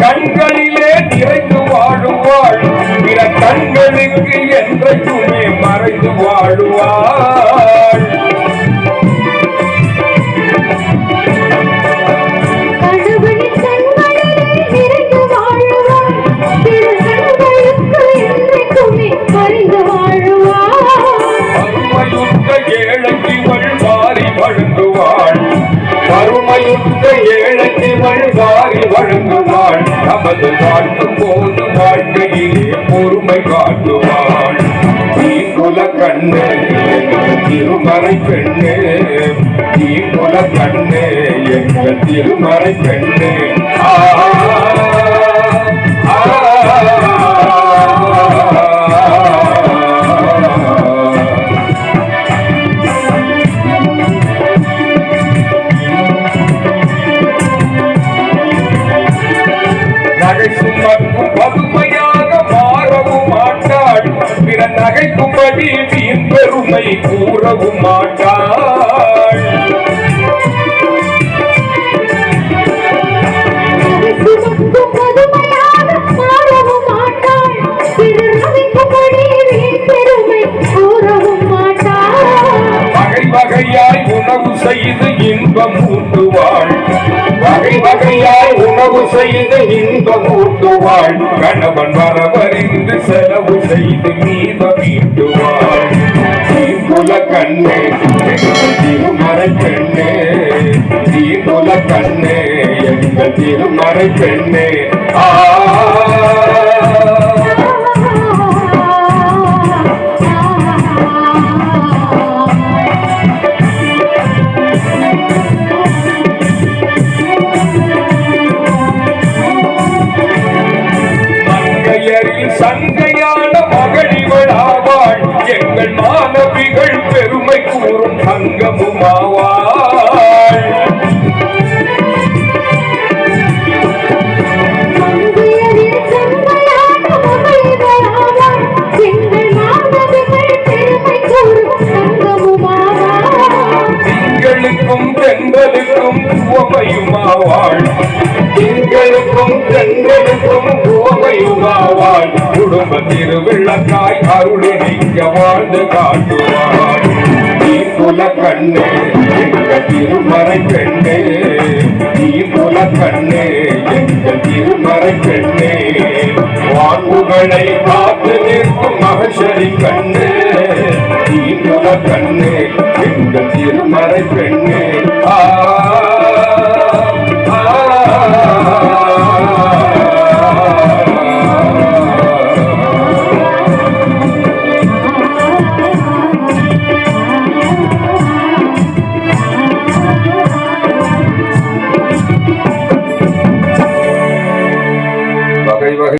கண்களிலே நிறைந்து வாழுவாள். பிற கண்களுக்கு என்றைக்குமே மறைந்து வாழுவாள். கடவுளின் கண்களிலே நிறைந்து நமது வாழ்க்கும் போது வாழ்க்கையிலே பொறுமை காட்டுவாள் தீங்குல கண்ணே திருமறை பெண்ணே தீங்குல கண்ணே எங்கள் திருமறை பெண்ணே ஆ கூறவும் மாட்டாள். வகை வகையாய் உணவு செய்து இன்பம் ஊட்டுவாள். வகை வகையாய் உணவு செய்து இன்பம் ஊட்டுவாள். கணவன் வரவறிந்து செலவு செய்து மீதம் கண்ணே எங்கள் திருமறை பெண்ணே. ஆ. தெங்களுக்கும் உவமையுமாவாள் திங்களுக்கும் தெங்களுக்கும் உவமையுமாவாள் குடும்ப திருவிழக்காய் அருளை நீங்க வாழ்ந்து காட்டுவாள் நீ புல கண்ணே எங்க திருமறை பெண்ணே. புல கண்ணே எங்க திருமறை பெண்ணே. வாக்குகளை காத்து நிற்கும் மகசரி கண்ணே. புல கண்ணே எங்கள் திருமறை பெண்ணே.